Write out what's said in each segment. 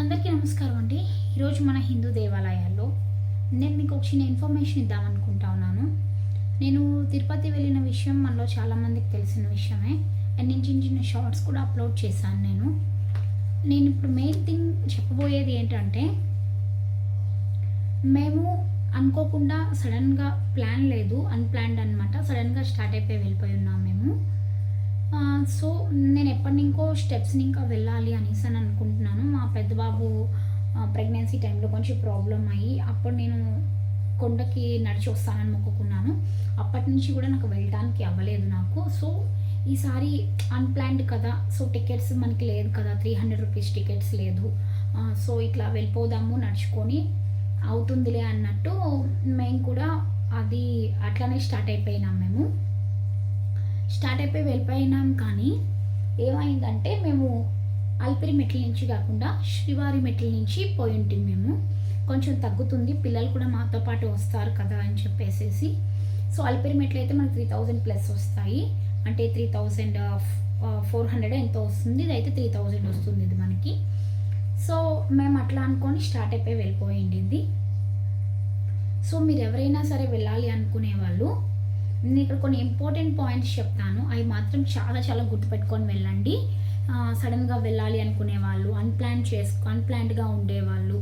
అందరికీ నమస్కారం అండి. ఈరోజు మన హిందూ దేవాలయాల్లో నేను మీకు ఒక చిన్న ఇన్ఫర్మేషన్ ఇద్దామనుకుంటా ఉన్నాను. నేను తిరుపతి వెళ్ళిన విషయం మనలో చాలామందికి తెలిసిన విషయమే. అండ్ నేను చిన్న చిన్న షార్ట్స్ కూడా అప్లోడ్ చేశాను నేను. నేను ఇప్పుడు మెయిన్ థింగ్ చెప్పబోయేది ఏంటంటే మేము అనుకోకుండా సడన్గా ప్లాన్ లేదు అన్ప్లాన్డ్ అనమాట సడన్గా స్టార్ట్ అయిపోయి వెళ్ళిపోయి ఉన్నాం మేము. సో నేను ఎప్పటి ఇంకో స్టెప్స్ని ఇంకా వెళ్ళాలి అనేసి అని అనుకుంటున్నాను. మా పెద్ద బాబు ప్రెగ్నెన్సీ టైంలో కొంచెం ప్రాబ్లం అయ్యి అప్పుడు నేను కొండకి నడిచి వస్తానని మొక్కుకున్నాను. అప్పటి నుంచి కూడా నాకు వెళ్ళడానికి అవ్వలేదు నాకు. సో ఈసారి అన్ప్లాన్డ్ కదా. సో టికెట్స్ మనకి లేదు కదా. త్రీ హండ్రెడ్ రూపీస్ టికెట్స్ లేదు. సో ఇట్లా వెళ్ళిపోదాము నడుచుకొని అవుతుందిలే అన్నట్టు మేము కూడా అది అట్లానే స్టార్ట్ అయిపోయినాం మేము. స్టార్ట్ అయిపోయి వెళ్ళిపోయినాం కానీ ఏమైందంటే మేము అల్పిరి మెట్ల నుంచి కాకుండా శ్రీవారి మెట్ల నుంచి పోయి ఉంటుంది మేము. కొంచెం తగ్గుతుంది పిల్లలు కూడా మాతో పాటు వస్తారు కదా అని చెప్పేసేసి. సో అల్పిరి మెట్లు అయితే మనకి త్రీ థౌజండ్ ప్లస్ వస్తాయి. అంటే త్రీ థౌజండ్ ఫోర్ హండ్రెడ్ ఎంతో వస్తుంది. ఇది అయితే త్రీ థౌజండ్ వస్తుంది ఇది మనకి. సో మేము అట్లా అనుకొని స్టార్ట్ అయిపోయి వెళ్ళిపోయింది సో మీరు ఎవరైనా సరే వెళ్ళాలి అనుకునే వాళ్ళు నేను ఇక్కడ కొన్ని ఇంపార్టెంట్ పాయింట్స్ చెప్తాను. అవి మాత్రం చాలా చాలా గుర్తుపెట్టుకొని వెళ్ళండి. సడన్గా వెళ్ళాలి అనుకునే వాళ్ళు అన్ప్లాన్ చేసుకో అన్ప్లాన్డ్గా ఉండేవాళ్ళు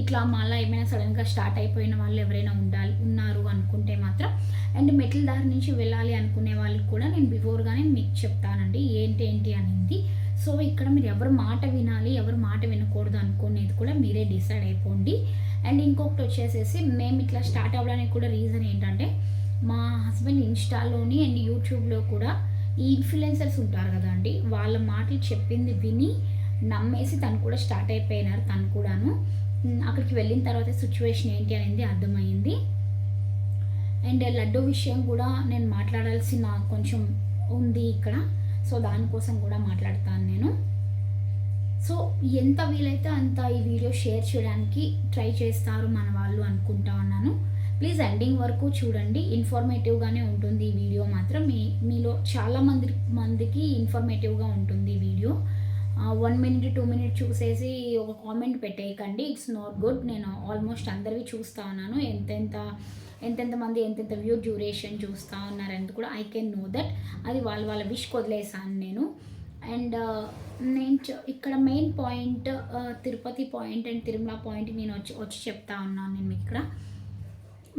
ఇట్లా మళ్ళీ ఏమైనా సడన్గా స్టార్ట్ అయిపోయిన వాళ్ళు ఎవరైనా ఉండాలి ఉన్నారు అనుకుంటే మాత్రం అండ్ మెట్ల దారి నుంచి వెళ్ళాలి అనుకునే వాళ్ళకి కూడా నేను బిఫోర్గానే మీకు చెప్తానండి. ఏంటి ఏంటి అనేది. సో ఇక్కడ మీరు ఎవరు మాట వినాలి ఎవరు మాట వినకూడదు అనుకునేది కూడా మీరే డిసైడ్ అయిపోండి. అండ్ ఇంకొకటి వచ్చేసేసి మేము ఇట్లా స్టార్ట్ అవ్వడానికి కూడా రీజన్ ఏంటంటే మా హస్బెండ్ ఇన్స్టాలోని అండ్ యూట్యూబ్లో కూడా ఈ ఇన్ఫ్లుయెన్సర్స్ ఉంటారు కదండి వాళ్ళ మాటలు చెప్పింది విని నమ్మేసి తను కూడా స్టార్ట్ అయిపోయినారు తను కూడాను. అక్కడికి వెళ్ళిన తర్వాత సిచ్యువేషన్ ఏంటి అనేది అర్థమైంది అండ్ లడ్డు విషయం కూడా నేను మాట్లాడాల్సిన కొంచెం ఉంది ఇక్కడ సో దానికోసం కూడా మాట్లాడతాను నేను. సో ఎంత వీలైతే అంత ఈ వీడియో షేర్ చేయడానికి ట్రై చేస్తారు మన వాళ్ళు అనుకుంటా ఉన్నాను. ప్లీజ్ ఎండింగ్ వరకు చూడండి. ఇన్ఫర్మేటివ్గానే ఉంటుంది ఈ వీడియో మాత్రం. మీ మీలో చాలా మంది మందికి ఇన్ఫర్మేటివ్గా ఉంటుంది ఈ video. One minute two minute చూసేసి ఒక కామెంట్ పెట్టేయకండి. ఇట్స్ నాట్ గుడ్ నేను ఆల్మోస్ట్ అందరివి చూస్తా ఉన్నాను. ఎంతెంత ఎంతెంత మంది ఎంతెంత వ్యూ డ్యూరేషన్ చూస్తూ ఉన్నారని కూడా ఐ కెన్ నో దట్ అది వాళ్ళ వాళ్ళ విష్ వదిలేసాను నేను. అండ్ uh, నేను ఇక్కడ main point uh, Tirupati point and Tirumala point నేను వచ్చి వచ్చి చెప్తా ఉన్నాను నేను ఇక్కడ.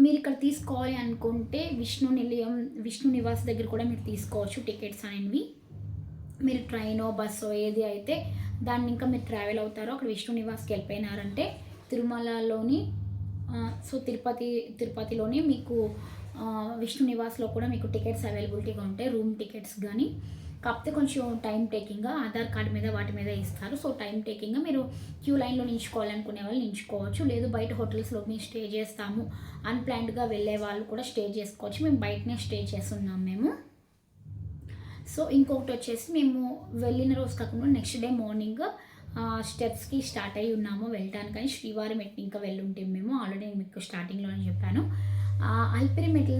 మీరు ఇక్కడ తీసుకోవాలి అనుకుంటే విష్ణు నిలయం విష్ణు నివాస్ దగ్గర కూడా మీరు తీసుకోవచ్చు టికెట్స్ అనేవి. మీరు ట్రైనో బస్సో ఏది అయితే దాన్ని ఇంకా మీరు ట్రావెల్ అవుతారో అక్కడ విష్ణు నివాస్కి వెళ్ళిపోయినారంటే తిరుమలలోని సో తిరుపతి తిరుపతిలోని మీకు విష్ణు నివాస్లో కూడా మీకు టికెట్స్ అవైలబిలిటీగా ఉంటాయి. రూమ్ టికెట్స్ కానీ కాకపోతే కొంచెం టైం టేకింగ్గా ఆధార్ కార్డు మీద వాటి మీద ఇస్తారు. సో టైం టేకింగ్గా మీరు క్యూ లైన్లో నించుకోవాలనుకునే వాళ్ళు నించుకోవచ్చు లేదు బయట హోటల్స్లో మేము స్టే చేస్తాము. అన్ప్లాన్డ్గా వెళ్ళే వాళ్ళు కూడా స్టే చేసుకోవచ్చు. మేము బయటనే స్టే చేస్తున్నాం మేము. సో ఇంకొకటి వచ్చేసి మేము వెళ్ళిన రోజు కాకుండా నెక్స్ట్ డే మార్నింగ్ స్టెప్స్కి స్టార్ట్ అయ్యి ఉన్నాము. వెళ్ళటానికి కానీ శ్రీవారి మెట్లు ఇంకా వెళ్ళుంటే మేము. ఆల్రెడీ మీకు స్టార్టింగ్లోనే చెప్పాను. ఆ,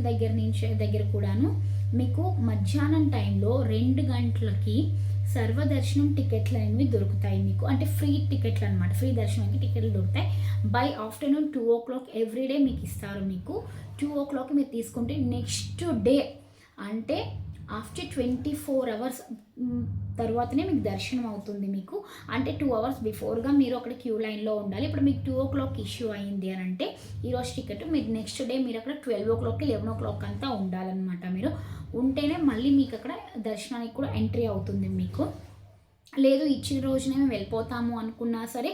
దగ్గర నుంచి దగ్గర కూడాను మీకు మధ్యాహ్నం టైంలో రెండు గంటలకి సర్వదర్శనం టికెట్లు అనేవి దొరుకుతాయి మీకు. అంటే ఫ్రీ టికెట్లు అనమాట ఫ్రీ దర్శనానికి టికెట్లు దొరుకుతాయి. By afternoon two o'clock everyday మీకు ఇస్తారు మీకు. టూ ఓ క్లాక్ మీరు తీసుకుంటే నెక్స్ట్ డే అంటే ఆఫ్టర్ ట్వంటీ ఫోర్ అవర్స్ తర్వాతనే మీకు దర్శనం అవుతుంది మీకు. అంటే టూ అవర్స్ బిఫోర్గా మీరు అక్కడ క్యూ లైన్లో ఉండాలి. ఇప్పుడు మీకు టూ ఓ క్లాక్ ఇష్యూ అయింది అని అంటే ఈరోజు టికెట్ మీరు నెక్స్ట్ డే మీరు అక్కడ ట్వెల్వ్ ఓ క్లాక్కి లెవెన్ ఓ క్లాక్ అంతా ఉండాలన్నమాట మీరు. ఉంటేనే మళ్ళీ మీకు అక్కడ దర్శనానికి కూడా ఎంట్రీ అవుతుంది మీకు. లేదు ఇచ్చిన రోజునే మేము వెళ్ళిపోతాము అనుకున్నా సరే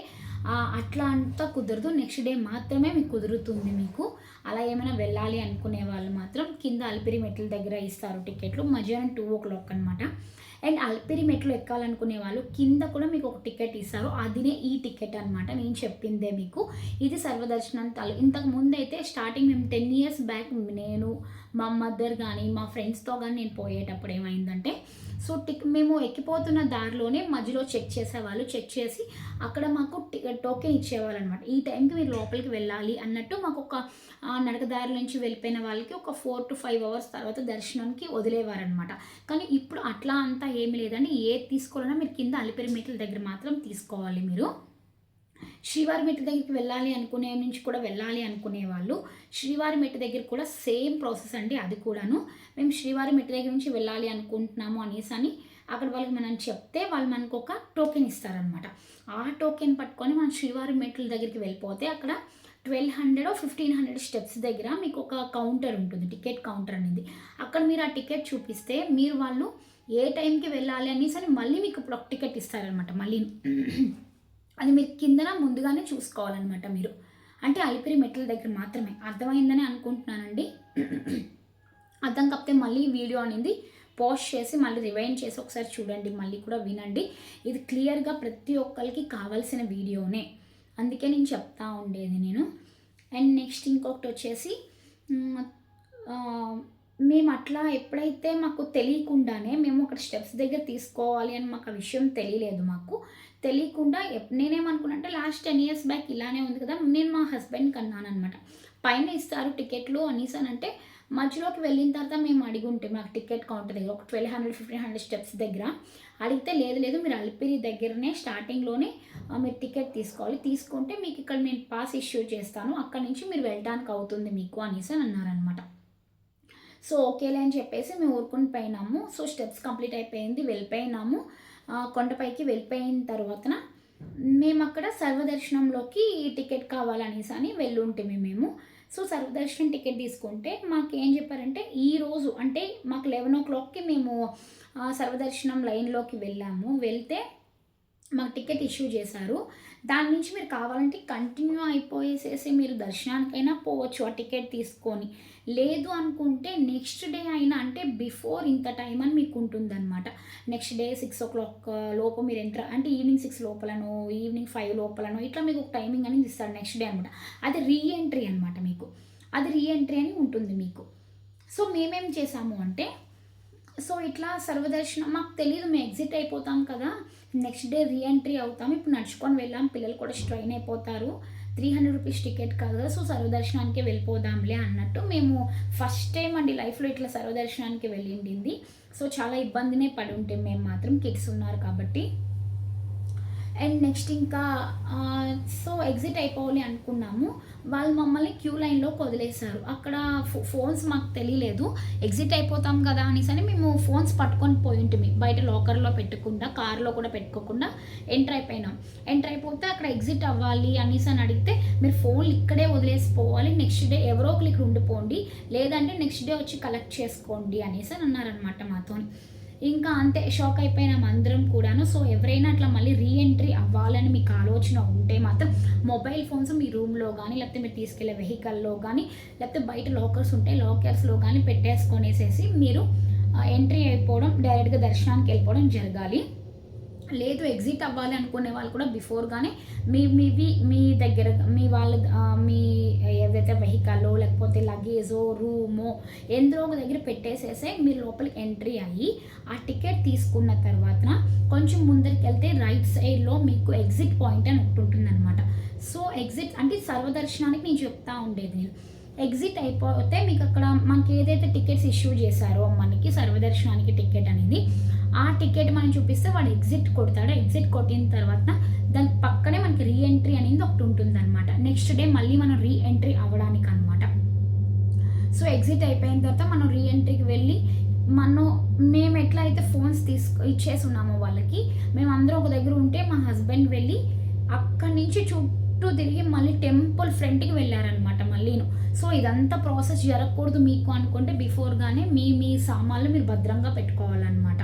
అట్లా అంతా కుదరదు. నెక్స్ట్ డే మాత్రమే మీకు కుదురుతుంది మీకు. అలా ఏమైనా వెళ్ళాలి అనుకునే వాళ్ళు మాత్రం కింద అల్పిరి మెట్ల దగ్గర ఇస్తారు టికెట్లు. మధ్యాహ్నం టూ ఓ క్లాక్ అనమాట అండ్ అల్పిరి మెట్లు ఎక్కాలనుకునే వాళ్ళు కింద కూడా మీకు ఒక టికెట్ ఇస్తారు. అదినే ఈ టికెట్ అనమాట నేను చెప్పిందే మీకు. ఇది సర్వదర్శనంతాలు ఇంతకు ముందు అయితే స్టార్టింగ్ మేము టెన్ ఇయర్స్ బ్యాక్ నేను మా మదర్ కానీ మా ఫ్రెండ్స్తో కానీ నేను పోయేటప్పుడు ఏమైందంటే సో టిక్ మేము ఎక్కిపోతున్న దారిలోనే మధ్యలో చెక్ చేసేవాళ్ళు చెక్ చేసి అక్కడ మాకు టోకెన్ ఇచ్చేవాళ్ళు అనమాట ఈ టైంకి మీరు లోపలికి వెళ్ళాలి అన్నట్టు మాకు ఒక నడకదారి నుంచి వెళ్ళిపోయిన వాళ్ళకి ఒక ఫోర్ టు ఫైవ్ అవర్స్ తర్వాత దర్శనానికి వదిలేవారనమాట. కానీ ఇప్పుడు అట్లా అంతా ఏమి లేదండి. ఏది తీసుకోవాలన్నా మీరు కింద అలిపిరి మెట్ల దగ్గర మాత్రం తీసుకోవాలి మీరు. శ్రీవారి మెట్టు దగ్గరికి వెళ్ళాలి అనుకునే నుంచి కూడా వెళ్ళాలి అనుకునే వాళ్ళు శ్రీవారి మెట్టు దగ్గర కూడా సేమ్ ప్రాసెస్ అండి అది కూడాను. మేము శ్రీవారి మెట్టు దగ్గర నుంచి వెళ్ళాలి అనుకుంటున్నాము అనేసి అని అక్కడ వాళ్ళకి మనం చెప్తే వాళ్ళు మనకు ఒక టోకెన్ ఇస్తారనమాట ఆ టోకెన్ పట్టుకొని మనం శ్రీవారి మెట్ల దగ్గరికి వెళ్ళిపోతే అక్కడ twelve hundred fifteen hundred steps దగ్గర మీకు ఒక కౌంటర్ ఉంటుంది టికెట్ కౌంటర్ అనేది. అక్కడ మీరు ఆ టికెట్ చూపిస్తే మీరు వాళ్ళు ఏ టైంకి వెళ్ళాలి అనేసి అని మళ్ళీ మీకు ఇప్పుడు ఒక టికెట్ ఇస్తారనమాట మళ్ళీ అది మీరు కిందన ముందుగానే చూసుకోవాలన్నమాట మీరు. అంటే అలిపిరి మెట్ల దగ్గర మాత్రమే. అర్థమైందని అనుకుంటున్నానండి. అర్థం కాకపోతే మళ్ళీ వీడియో అనేది పోస్ట్ చేసి మళ్ళీ రివైండ్ చేసి ఒకసారి చూడండి. మళ్ళీ కూడా వినండి. ఇది క్లియర్గా ప్రతి ఒక్కరికి కావాల్సిన వీడియోనే. అందుకే నేను చెప్తా ఉండేది నేను. అండ్ నెక్స్ట్ ఇంకొకటి వచ్చేసి మేము అట్లా ఎప్పుడైతే మాకు తెలియకుండానే మేము అక్కడ స్టెప్స్ దగ్గర తీసుకోవాలి అని మాకు ఆ విషయం తెలియలేదు మాకు. తెలియకుండా ఎప్ నేనేమనుకున్నా అంటే లాస్ట్ టెన్ ఇయర్స్ బ్యాక్ ఇలానే ఉంది కదా నేను మా హస్బెండ్కి అన్నాను అనమాట పైన ఇస్తారు టికెట్లు అనేసి అని అంటే మధ్యలోకి వెళ్ళిన తర్వాత మేము అడిగి ఉంటే మాకు టికెట్ కౌంటర్ దగ్గర ఒక twelve hundred fifteen hundred steps దగ్గర అడిగితే లేదు లేదు మీరు అలిపిరి దగ్గరనే స్టార్టింగ్లోనే మీరు టికెట్ తీసుకోవాలి. తీసుకుంటే మీకు ఇక్కడ నేను పాస్ ఇష్యూ చేస్తాను అక్కడ నుంచి మీరు వెళ్ళడానికి అవుతుంది మీకు అనేసి అని అన్నారనమాట సో ఓకేలే అని చెప్పేసి మేము ఊరుకుని పోయినాము. సో స్టెప్స్ కంప్లీట్ అయిపోయింది వెళ్ళిపోయినాము. కొండపైకి వెళ్ళిపోయిన తర్వాతన మేము అక్కడ సర్వదర్శనంలోకి టికెట్ కావాలనేసి అని వెళ్ళుంటిమి మేము. సో సర్వదర్శనం టికెట్ తీసుకుంటే మాకు ఏం చెప్పారంటే ఈ రోజు అంటే మాకు లెవెన్ ఓ క్లాక్కి మేము సర్వదర్శనం లైన్లోకి వెళ్ళాము. వెళ్తే మాకు టికెట్ ఇష్యూ చేశారు. దాని నుంచి మీరు కావాలంటే కంటిన్యూ అయిపోయేసేసి మీరు దర్శనానికైనా పోవచ్చు ఆ టికెట్ తీసుకొని. లేదు అనుకుంటే నెక్స్ట్ డే అయినా అంటే బిఫోర్ ఇంత టైం అని మీకు ఉంటుందన్నమాట. Next day six o'clock లోపు మీరు ఎంటర్ అంటే ఈవినింగ్ సిక్స్ లోపలనో ఈవినింగ్ ఫైవ్ లోపలనో ఇట్లా మీకు ఒక టైమింగ్ అనేది ఇస్తారు నెక్స్ట్ డే అనమాట అది రీ ఎంట్రీ అనమాట మీకు. అది రీ ఎంట్రీ అని ఉంటుంది మీకు. సో మేమేం చేసాము అంటే సో ఇట్లా సర్వదర్శనం మాకు తెలియదు మేము ఎగ్జిట్ అయిపోతాం కదా నెక్స్ట్ డే రీఎంట్రీ అవుతాం. ఇప్పుడు నడుచుకొని వెళ్ళాం పిల్లలు కూడా స్ట్రైన్ అయిపోతారు. త్రీ హండ్రెడ్ రూపీస్ టికెట్ కాదు కదా సో సర్వదర్శనానికి వెళ్ళిపోదాంలే అన్నట్టు మేము ఫస్ట్ టైం అండి లైఫ్లో ఇట్లా సర్వదర్శనానికి వెళ్ళిండింది సో చాలా ఇబ్బందినే పడి ఉంటే మేము మాత్రం కిడ్స్ ఉన్నారు కాబట్టి అండ్ నెక్స్ట్ ఇంకా సో ఎగ్జిట్ అయిపోవాలి అనుకున్నాము. వాళ్ళు మమ్మల్ని క్యూ లైన్లోకి వదిలేశారు. అక్కడ ఫో- ఫోన్స్ మాకు తెలియలేదు. ఎగ్జిట్ అయిపోతాం కదా అనేసి అని మేము ఫోన్స్ పట్టుకొని పోయి ఉంటుంది బయట లాకర్లో పెట్టకుండా కార్లో కూడా పెట్టుకోకుండా ఎంటర్ అయిపోయినాం. ఎంటర్ అయిపోతే అక్కడ ఎగ్జిట్ అవ్వాలి అనేసి అని అడిగితే మీరు ఫోన్లు ఇక్కడే వదిలేసిపోవాలి నెక్స్ట్ డే ఎవరో ఒకరికి ఉండిపోండి. లేదంటే నెక్స్ట్ డే వచ్చి కలెక్ట్ చేసుకోండి అనేసి అని అన్నారనమాట మాతో ఇంకా అంతే షాక్ అయిపోయినాం అందరం కూడాను. సో ఎవరైనా అట్లా మళ్ళీ రీఎంట్రీ అవ్వాలని మీకు ఆలోచన ఉంటే మాత్రం మొబైల్ ఫోన్స్ మీ రూమ్లో కానీ లేకపోతే మీరు తీసుకెళ్ళే వెహికల్లో కానీ లేకపోతే బయట లాకర్స్ ఉంటే లాకర్స్లో కానీ పెట్టేసుకొనేసేసి మీరు ఎంట్రీ అయిపోవడం డైరెక్ట్గా దర్శనానికి వెళ్ళిపోవడం జరగాలి. లేదు ఎగ్జిట్ అవ్వాలి అనుకునే వాళ్ళు కూడా బిఫోర్గానే మీ మీవి మీ దగ్గర మీ వాళ్ళ మీ ఏదైతే వెహికల్లో లేకపోతే లగేజో రూమో ఎందులో ఒక దగ్గర పెట్టేసేసే మీరు లోపలికి ఎంట్రీ అయ్యి ఆ టికెట్ తీసుకున్న తర్వాత కొంచెం ముందరికి వెళ్తే రైట్ సైడ్లో మీకు ఎగ్జిట్ పాయింట్ అని ఒకటి ఉంటుందన్నమాట. సో ఎగ్జిట్ అంటే సర్వదర్శనానికి నేను చెప్తా ఉండేది. నేను ఎగ్జిట్ అయిపోతే మీకు అక్కడ మనకి ఏదైతే టికెట్స్ ఇష్యూ చేశారో మనకి సర్వదర్శనానికి టికెట్ అనేది ఆ టికెట్ మనం చూపిస్తే వాడు ఎగ్జిట్ కొడతాడు. ఎగ్జిట్ కొట్టిన తర్వాత దాని పక్కనే మనకి రీ ఎంట్రీ అనేది ఒకటి ఉంటుంది అనమాట నెక్స్ట్ డే మళ్ళీ మనం రీ ఎంట్రీ అవ్వడానికి అనమాట సో ఎగ్జిట్ అయిపోయిన తర్వాత మనం రీ ఎంట్రీకి వెళ్ళి మనం మేము ఎట్లా అయితే ఫోన్స్ తీసుకు ఇచ్చేసి ఉన్నామో వాళ్ళకి మేము అందరం ఒక దగ్గర ఉంటే మా హస్బెండ్ వెళ్ళి అక్కడి నుంచి చూ చుట్టూ తిరిగి మళ్ళీ టెంపుల్ ఫ్రంట్కి వెళ్ళారనమాట మళ్ళీను. సో ఇదంతా ప్రాసెస్ జరగకూడదు మీకు అనుకుంటే బిఫోర్గానే మీ మీ సామాన్లు మీరు భద్రంగా పెట్టుకోవాలన్నమాట.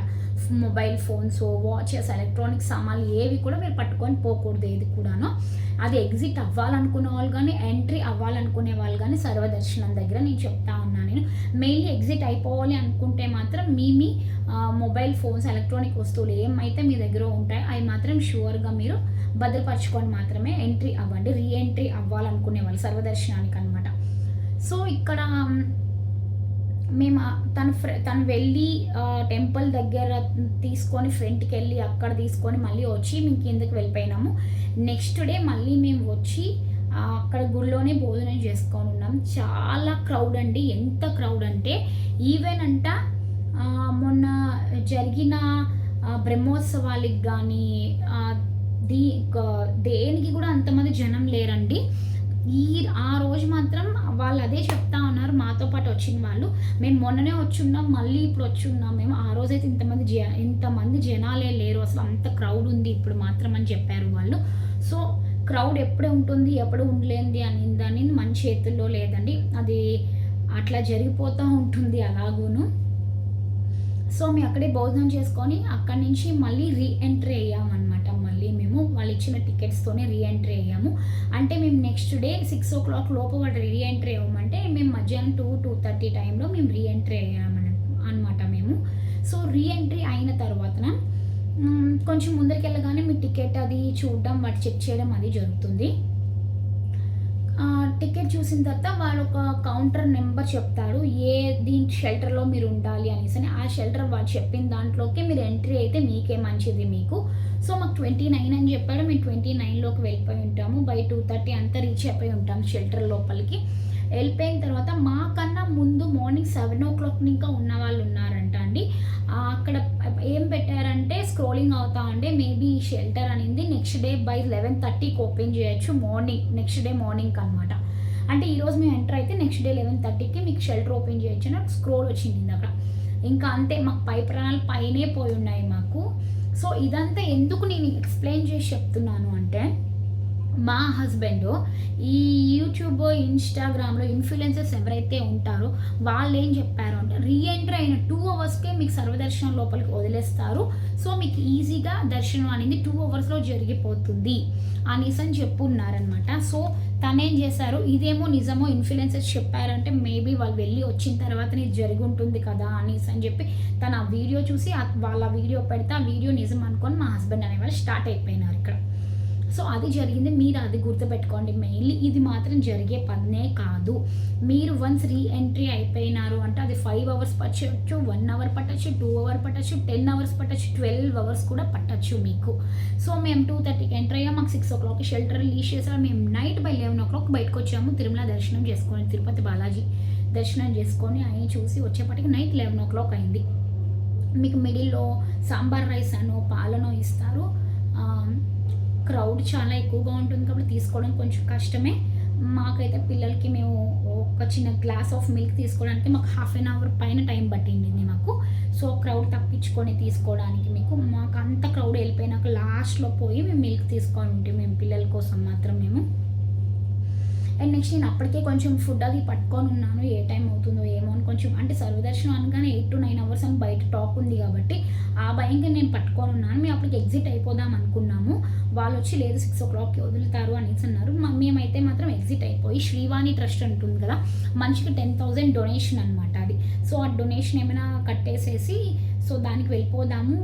మొబైల్ ఫోన్స్ వాచెస్ ఎలక్ట్రానిక్ సామాన్లు ఏవి కూడా మీరు పట్టుకొని పోకూడదు ఏది కూడాను. అది ఎగ్జిట్ అవ్వాలనుకునే వాళ్ళు కానీ ఎంట్రీ అవ్వాలనుకునే వాళ్ళు కానీ సర్వదర్శనం దగ్గర నేను చెప్తా ఉన్నాను నేను. మెయిన్లీ ఎగ్జిట్ అయిపోవాలి అనుకుంటే మాత్రం మీ మీ మొబైల్ ఫోన్స్ ఎలక్ట్రానిక్ వస్తువులు ఏమైతే మీ దగ్గర ఉంటాయో అవి మాత్రం షూర్గా మీరు భద్రపరచుకొని మాత్రమే ఎంట్రీ అవ్వండి రీ ఎంట్రీ అవ్వాలనుకునే వాళ్ళు సర్వదర్శనానికి అనమాట సో ఇక్కడ మేము తను ఫ్రె తను వెళ్ళి టెంపుల్ దగ్గర తీసుకొని ఫ్రంట్కి వెళ్ళి అక్కడ తీసుకొని మళ్ళీ వచ్చి మేము కిందకి వెళ్ళిపోయినాము. నెక్స్ట్ డే మళ్ళీ మేము వచ్చి అక్కడ గుడిలోనే భోజనం చేసుకొని ఉన్నాం. చాలా క్రౌడ్ అండి. ఎంత క్రౌడ్ అంటే ఈవెన్ అంట మొన్న జరిగిన బ్రహ్మోత్సవాలకి కానీ దీ దేనికి కూడా అంతమంది జనం లేరండి. ఈ ఆ రోజు మాత్రం వాళ్ళు అదే చెప్తా ఉన్నారు మాతో పాటు వచ్చిన వాళ్ళు. మేము మొన్ననే వచ్చున్నాం మళ్ళీ ఇప్పుడు వచ్చున్నాం. మేము ఆ రోజైతే ఇంతమంది జ ఇంతమంది జనాలే లేరు. అసలు అంత క్రౌడ్ ఉంది ఇప్పుడు మాత్రం అని చెప్పారు వాళ్ళు. సో క్రౌడ్ ఎప్పుడే ఉంటుంది ఎప్పుడు ఉండలేంది అని దాని మన చేతుల్లో లేదండి. అది అట్లా జరిగిపోతూ ఉంటుంది అలాగూను. సో మేము అక్కడే భోజనం చేసుకొని అక్కడి నుంచి మళ్ళీ రీ ఎంట్రీ అయ్యామన్నమాట. మళ్ళీ మేము వాళ్ళు ఇచ్చిన టికెట్స్తోనే రీ ఎంట్రీ అయ్యాము. అంటే మేము next day six o'clock లోపు వాళ్ళు రీ ఎంట్రీ అవ్వమంటే మేము మధ్యాహ్నం టూ టూ థర్టీ టైంలో మేము రీ ఎంట్రీ అయ్యామన్న అనమాట మేము. సో రీ ఎంట్రీ అయిన తర్వాతన కొంచెం ముందరికి వెళ్ళగానే మీ టికెట్ అది చూడడం వాటి చెక్ చేయడం అది జరుగుతుంది. టికెట్ చూసిన తర్వాత వాళ్ళు ఒక కౌంటర్ నెంబర్ చెప్తారు. ఏ దీని షెల్టర్లో మీరు ఉండాలి అనేసి అని. ఆ షెల్టర్ వాళ్ళు చెప్పిన దాంట్లోకి మీరు ఎంట్రీ అయితే మీకే మంచిది మీకు. సో మాకు ట్వంటీ నైన్ అని చెప్పాడు. మేము ట్వంటీ నైన్లోకి వెళ్ళిపోయి ఉంటాము. బై టూ థర్టీ అంతా రీచ్ అయిపోయి ఉంటాము షెల్టర్ లోపలికి. వెళ్ళిపోయిన తర్వాత మాకన్నా ముందు మార్నింగ్ సెవెన్ ఓ క్లాక్ ఇంకా ఉన్న వాళ్ళు ఉన్నారంట అండి. అక్కడ ఏం పెట్టారంటే స్క్రోలింగ్ అవుతా ఉండే మేబీ షెల్టర్ అనేది. నెక్స్ట్ డే బై లెవెన్ థర్టీకి ఓపెన్ చేయొచ్చు మార్నింగ్ నెక్స్ట్ డే మార్నింగ్ అనమాట అంటే ఈరోజు మేము ఎంటర్ అయితే నెక్స్ట్ డే లెవెన్ థర్టీకి మీకు షెల్టర్ ఓపెన్ చేయొచ్చు నాకు స్క్రోల్ వచ్చింది అక్కడ ఇంకా అంతే మాకు పై ప్రాణాలు పైనే పోయి ఉన్నాయి మాకు. సో ఇదంతా ఎందుకు నేను ఎక్స్ప్లెయిన్ చేసి చెప్తున్నాను అంటే మా హస్బెండ్ ఈ యూట్యూబ్ ఇన్స్టాగ్రామ్లో ఇన్ఫ్లుయెన్సర్స్ ఎవరైతే ఉంటారో వాళ్ళు ఏం చెప్పారు అంటే రీఎంటర్ అయిన టూ అవర్స్కే మీకు సర్వదర్శనం లోపలికి వదిలేస్తారు. సో మీకు ఈజీగా దర్శనం అనేది టూ అవర్స్లో జరిగిపోతుంది అనేసి అని చెప్పున్నారనమాట సో తనేం చేశారు ఇదేమో నిజమో ఇన్ఫ్లుయెన్సర్స్ చెప్పారంటే మేబీ వాళ్ళు వెళ్ళి వచ్చిన తర్వాత ఇది జరిగి ఉంటుంది కదా అనేసి అని చెప్పి తను ఆ వీడియో చూసి వాళ్ళ వీడియో పెడితే ఆ వీడియో నిజం అనుకొని మా హస్బెండ్ అనేవాళ్ళు స్టార్ట్ అయిపోయినారు ఇక్కడ. సో అది జరిగింది. మీరు అది గుర్తుపెట్టుకోండి. మెయిన్లీ ఇది మాత్రం జరిగే పనే కాదు. మీరు వన్స్ రీ ఎంట్రీ అయిపోయినారు అంటే అది ఫైవ్ అవర్స్ పట్టచ్చు వన్ అవర్ పట్టచ్చు టూ అవర్ పట్టచ్చు టెన్ అవర్స్ పట్టచ్చు ట్వెల్వ్ అవర్స్ కూడా పట్టచ్చు మీకు. సో మేము టూ థర్టీకి ఎంటర్ అయ్యాం. మాకు six o'clock shelter release చేసారు మేము night by eleven o'clock బయటకు వచ్చాము. తిరుమల దర్శనం చేసుకొని తిరుపతి బాలాజీ దర్శనం చేసుకొని అవి చూసి వచ్చేప్పటికి నైట్ లెవెన్ ఓ క్లాక్ అయింది. మీకు మిడిల్లో సాంబార్ రైస్ అనో పాలనో ఇస్తారు. క్రౌడ్ చాలా ఎక్కువగా ఉంటుంది కాబట్టి తీసుకోవడం కొంచెం కష్టమే. మాకైతే పిల్లలకి మేము ఒక చిన్న గ్లాస్ ఆఫ్ మిల్క్ తీసుకోవడానికి మాకు హాఫ్ అన్ అవర్ పైన టైం పట్టింది మాకు. సో క్రౌడ్ తప్పించుకొని తీసుకోవడానికి మీకు మాకు అంత క్రౌడ్ వెళ్ళిపోయినాక లాస్ట్లో పోయి మేము మిల్క్ తీసుకొని ఉంటే మేము పిల్లల కోసం మాత్రం మేము అండ్ నెక్స్ట్ నేను అప్పటికే కొంచెం ఫుడ్ అది పట్టుకొని ఉన్నాను. ఏ టైం అవుతుందో ఏమో అని కొంచెం అంటే సర్వదర్శనం అనగానే ఎయిట్ టు నైన్ అవర్స్ అని బయట టాక్ ఉంది కాబట్టి ఆ భయంగా నేను పట్టుకొని ఉన్నాను. మేము అప్పటికి ఎగ్జిట్ అయిపోదాం అనుకున్నాము. వాళ్ళు వచ్చి లేదు సిక్స్ ఓ క్లాక్కి వదులుతారు అనేసి అన్నారు. మేమైతే మాత్రం ఎగ్జిట్ అయిపోయి శ్రీవాణి ట్రస్ట్ ఉంటుంది కదా మనిషికి టెన్ థౌజండ్ డొనేషన్ అనమాట అది. సో ఆ డొనేషన్ ఏమైనా కట్టేసేసి సో దానికి వెళ్ళిపోదాము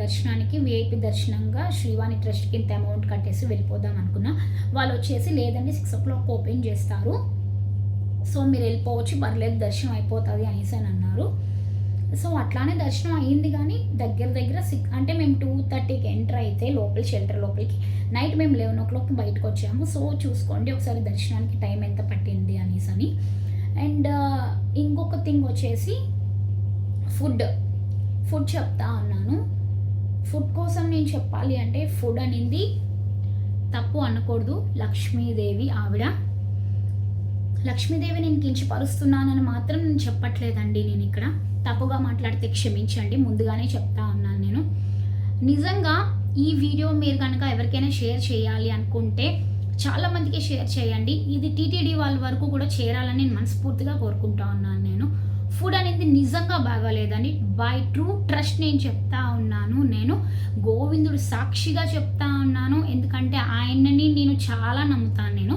దర్శనానికి విఐపి దర్శనంగా శ్రీవాణి ట్రస్ట్కి ఇంత అమౌంట్ కట్టేసి వెళ్ళిపోదాం అనుకున్నా. వాళ్ళు వచ్చేసి లేదండి సిక్స్ ఓ క్లాక్ ఓపెన్ చేస్తారు. సో మీరు వెళ్ళిపోవచ్చు పర్లేదు దర్శనం అయిపోతుంది అనేసి అని అన్నారు. సో అట్లానే దర్శనం అయ్యింది కానీ దగ్గర దగ్గర సిక్స్ అంటే మేము టూ థర్టీకి ఎంటర్ అయితే లోపల షెల్టర్ లోపలికి నైట్ మేము లెవెన్ ఓ క్లాక్ బయటకు వచ్చాము. సో చూసుకోండి ఒకసారి దర్శనానికి టైం ఎంత పట్టింది అనేసి అని. అండ్ ఇంకొక థింగ్ వచ్చేసి ఫుడ్ ఫుడ్ చెప్తా ఉన్నాను ఫుడ్ కోసం నేను చెప్పాలి అంటే ఫుడ్ అనేది. తప్పు అనకూడదు. లక్ష్మీదేవి ఆవిడ. లక్ష్మీదేవి నేను కించపరుస్తున్నానని మాత్రం నేను చెప్పట్లేదండి నేను ఇక్కడ. తప్పుగా మాట్లాడితే క్షమించండి. ముందుగానే చెప్తా ఉన్నాను నేను. నిజంగా ఈ వీడియో మీరు కనుక ఎవరికైనా షేర్ చేయాలి అనుకుంటే చాలామందికి షేర్ చేయండి. ఇది టీటీడీ వాళ్ళ వరకు కూడా చేరాలని నేను మనస్ఫూర్తిగా కోరుకుంటా ఉన్నాను నేను. ఫుడ్ అనేది నిజంగా బాగాలేదని బై ట్రూ ట్రస్ట్ నేను చెప్తా ఉన్నాను. నేను గోవిందుడు సాక్షిగా చెప్తా ఉన్నాను. ఎందుకంటే ఆయనని నేను చాలా నమ్ముతాను నేను.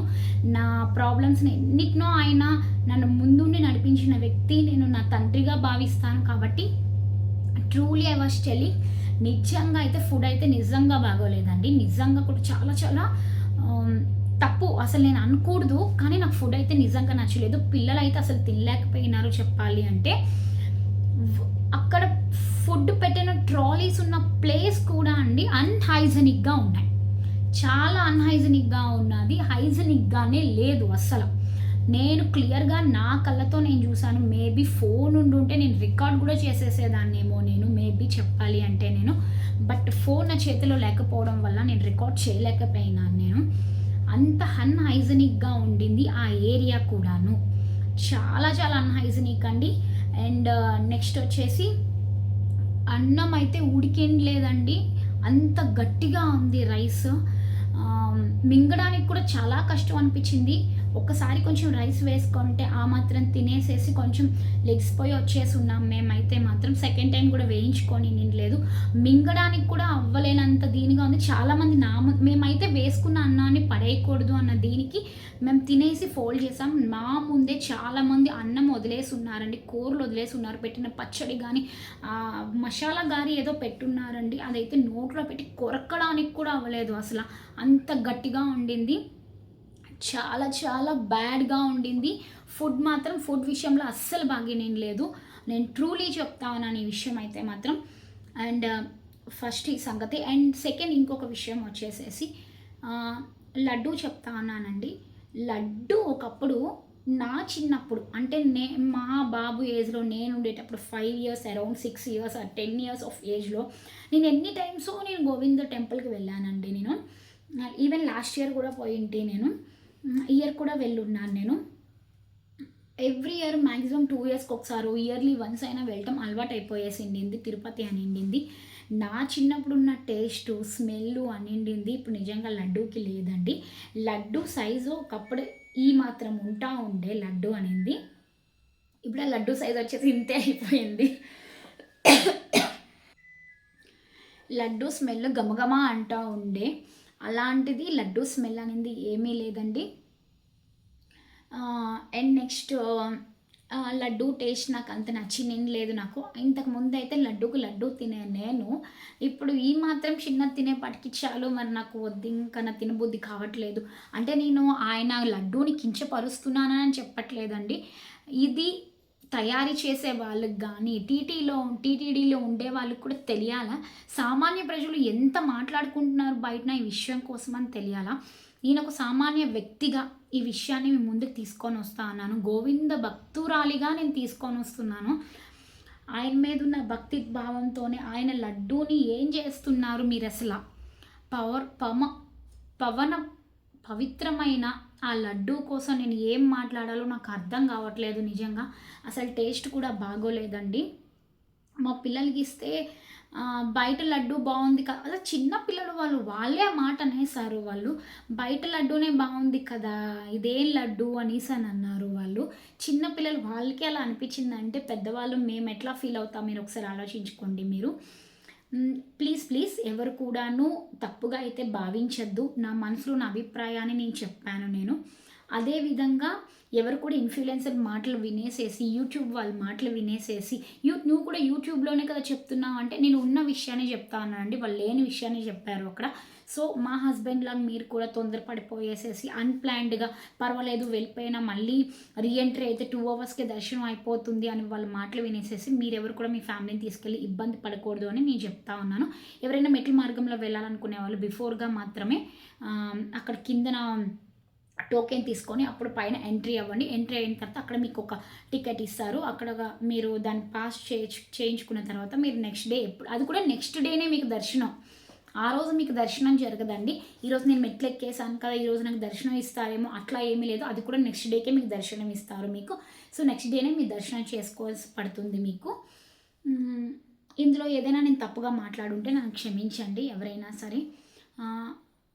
నా ప్రాబ్లమ్స్ని ఎన్నిటినో ఆయన నన్ను ముందుండి నడిపించిన వ్యక్తి నేను నా తండ్రిగా భావిస్తాను కాబట్టి ట్రూలీ ఐ వాస్ టెలింగ్ నిజంగా అయితే ఫుడ్ అయితే నిజంగా బాగోలేదండి. నిజంగా కూడా చాలా చాలా um, తప్పు అసలు నేను అనకూడదు కానీ నాకు ఫుడ్ అయితే నిజంగా నచ్చలేదు. పిల్లలు అయితే అసలు తినలేకపోయినారు చెప్పాలి అంటే. అక్కడ ఫుడ్ పెట్టిన ట్రాలీస్ ఉన్న ప్లేస్ కూడా అండి అన్హైజెనిక్గా ఉన్నాయి. చాలా అన్హైజెనిక్గా ఉన్నది. హైజెనిక్గానే లేదు అస్సలు నేను క్లియర్గా నా కళ్ళతో నేను చూసాను మేబీ ఫోన్ ఉండుంటే నేను రికార్డ్ కూడా చేసేసేదాన్నేమో నేను మేబీ చెప్పాలి అంటే నేను. బట్ ఫోన్ నా చేతిలో లేకపోవడం వల్ల నేను రికార్డ్ చేయలేకపోయినాను నేను. అంత అన్హైజనిక్గా ఉండింది ఆ ఏరియా కూడాను. చాలా చాలా అన్హైజనిక్ అండి. అండ్ నెక్స్ట్ వచ్చేసి అన్నం అయితే ఉడికేం లేదండి. అంత గట్టిగా ఉంది రైస్. మింగడానికి కూడా చాలా కష్టం అనిపించింది. ఒక్కసారి కొంచెం రైస్ వేసుకుంటే ఆ మాత్రం తినేసేసి కొంచెం లెగ్సిపోయి వచ్చేసి ఉన్నాం మేమైతే మాత్రం సెకండ్ టైం కూడా వేయించుకొని నిండలేదు మింగడానికి కూడా అవ్వలేనంత దీనిగా ఉంది. చాలామంది నా మేమైతే వేసుకున్న అన్నాన్ని పడేయకూడదు అన్న దీనికి మేము తినేసి ఫోల్డ్ చేసాం. మా ముందే చాలామంది అన్నం వదిలేసి ఉన్నారండి కూరలు వదిలేసి ఉన్నారు పెట్టిన పచ్చడి కానీ మసాలా గారి ఏదో పెట్టున్నారండి. అదైతే నోట్లో పెట్టి కొరకడానికి కూడా అవ్వలేదు అసలు. అంత గట్టిగా ఉండింది. చాలా చాలా బ్యాడ్గా ఉండింది. ఫుడ్ మాత్రం ఫుడ్ విషయంలో అస్సలు బాగా నేను లేదు. నేను ట్రూలీ చెప్తా ఉన్నాను ఈ విషయం అయితే మాత్రం. అండ్ uh, ఫస్ట్ ఈ సంగతి. అండ్ సెకండ్ ఇంకొక విషయం వచ్చేసేసి uh, లడ్డు చెప్తా ఉన్నానండి లడ్డు ఒకప్పుడు నా చిన్నప్పుడు అంటే నే మా బాబు ఏజ్లో నేను ఉండేటప్పుడు five years around six years or ten years of ఏజ్లో నేను ఎన్ని టైమ్స్ నేను గోవింద టెంపుల్కి వెళ్ళానండి నేను. ఈవెన్ లాస్ట్ ఇయర్ కూడా పోయింటి నేను. ఇయర్ కూడా వెళ్ళున్నాను నేను. ఎవ్రీ ఇయర్ మ్యాక్సిమం టూ ఇయర్స్కి ఒకసారి ఇయర్లీ వన్స్ అయినా వెళ్ళటం అలవాటు అయిపోయేసిండింది తిరుపతి అనిండింది. నా చిన్నప్పుడు ఉన్న టేస్ట్ స్మెల్ అనిండింది. ఇప్పుడు నిజంగా లడ్డూకి లేదండి. లడ్డు సైజు ఒకప్పుడు ఈ మాత్రం ఉంటా ఉండే లడ్డు అనింది. ఇప్పుడు ఆ లడ్డు సైజ్ వచ్చేసి ఇంతే అయిపోయింది. లడ్డు స్మెల్ గమగమా అంటూ ఉండే. అలాంటిది లడ్డు స్మెల్ అనేది ఏమీ లేదండి. అండ్ నెక్స్ట్ లడ్డు టేస్ట్ నాకు అంత నచ్చింది లేదు నాకు. ఇంతకు ముందు అయితే లడ్డుకు లడ్డు తినే నేను. ఇప్పుడు ఈ మాత్రం చిన్న తినేపాటికి చాలు మరి నాకు వద్దు ఇంకా నా తినబుద్ధి కావట్లేదు. అంటే నేను ఆయన లడ్డూని కించపరుస్తున్నానని చెప్పట్లేదండి. ఇది తయారీ చేసే వాళ్ళకి కానీ టీటీలో టీటీడీలో ఉండే వాళ్ళకి కూడా తెలియాలా? సామాన్య ప్రజలు ఎంత మాట్లాడుకుంటున్నారు బయటన ఈ విషయం కోసం అని తెలియాలా? నేను ఒక సామాన్య వ్యక్తిగా ఈ విషయాన్ని మీ ముందుకు తీసుకొని వస్తా అన్నాను. గోవింద భక్తురాలిగా నేను తీసుకొని వస్తున్నాను. ఆయన మీద ఉన్న భక్తి భావంతోనే ఆయన లడ్డూని ఏం చేస్తున్నారు మీరు అసలు పవర్ పమ పవన పవిత్రమైన ఆ లడ్డూ కోసం నేను ఏం మాట్లాడాలో నాకు అర్థం కావట్లేదు నిజంగా. అసలు టేస్ట్ కూడా బాగోలేదండి. మా పిల్లలకి ఇస్తే బయట లడ్డు బాగుంది కదా అలా చిన్న పిల్లలు వాళ్ళు వాళ్ళే ఆ మాట అనేసారు వాళ్ళు. బయట లడ్డూనే బాగుంది కదా ఇదేం లడ్డు అనేసి అని అన్నారు వాళ్ళు. చిన్న పిల్లలు వాళ్ళకి అలా అనిపించిందంటే పెద్దవాళ్ళు మేము ఎట్లా ఫీల్ అవుతాం? మీరు ఒకసారి ఆలోచించుకోండి మీరు. ప్లీజ్ ప్లీజ్ ఎవరు కూడాను తప్పుగా అయితే భావించద్దు. నా మనసులో నా అభిప్రాయాన్ని నేను చెప్పాను నేను. అదేవిధంగా ఎవరు కూడా ఇన్ఫ్లుయెన్సర్ మాటలు వినేసేసి యూట్యూబ్ వాళ్ళ మాటలు వినేసేసి యూ నువ్వు కూడా యూట్యూబ్లోనే కదా చెప్తున్నావు అంటే నేను ఉన్న విషయాన్ని చెప్తాను అండి వాళ్ళు లేని విషయాన్ని చెప్పారు అక్కడ. సో మా హస్బెండ్ లాగా మీరు కూడా తొందరపడిపోయేసేసి అన్ప్లాన్డ్గా పర్వాలేదు వెళ్ళిపోయినా మళ్ళీ రీఎంట్రీ అయితే టూ అవర్స్కి దర్శనం అయిపోతుంది అని వాళ్ళ మాటలు వినేసేసి మీరు ఎవరు కూడా మీ ఫ్యామిలీని తీసుకెళ్ళి ఇబ్బంది పడకూడదు అని నేను చెప్తా ఉన్నాను. ఎవరైనా మెట్ల మార్గంలో వెళ్ళాలనుకునే వాళ్ళు బిఫోర్గా మాత్రమే అక్కడ కిందన టోకెన్ తీసుకొని అప్పుడు పైన ఎంట్రీ అవ్వండి. ఎంట్రీ అయిన తర్వాత అక్కడ మీకు ఒక టికెట్ ఇస్తారు. అక్కడ మీరు దాన్ని పాస్ చేయించుకున్న తర్వాత మీరు నెక్స్ట్ డే ఎప్పుడు అది కూడా నెక్స్ట్ డేనే మీకు దర్శనం. ఆ రోజు మీకు దర్శనం జరగదండి. ఈరోజు నేను మెట్లు ఎక్కేసాను కదా ఈరోజు నాకు దర్శనం ఇస్తారేమో అట్లా ఏమీ లేదు. అది కూడా నెక్స్ట్ డేకే మీకు దర్శనం ఇస్తారు మీకు. సో నెక్స్ట్ డేనే మీ దర్శనం చేసుకోవాల్సి పడుతుంది మీకు. ఇందులో ఏదైనా నేను తప్పుగా మాట్లాడుంటే నన్ను క్షమించండి ఎవరైనా సరే.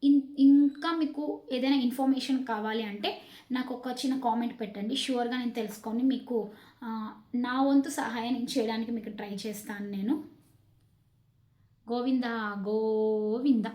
ఇన్ ఇంకా మీకు ఏదైనా ఇన్ఫర్మేషన్ కావాలి అంటే నాకు ఒక చిన్న కామెంట్ పెట్టండి. షూర్గా నేను తెలుసుకొని మీకు నా వంతు సహాయం చేయడానికి మీకు ట్రై చేస్తాను నేను. గోవింద గోవింద.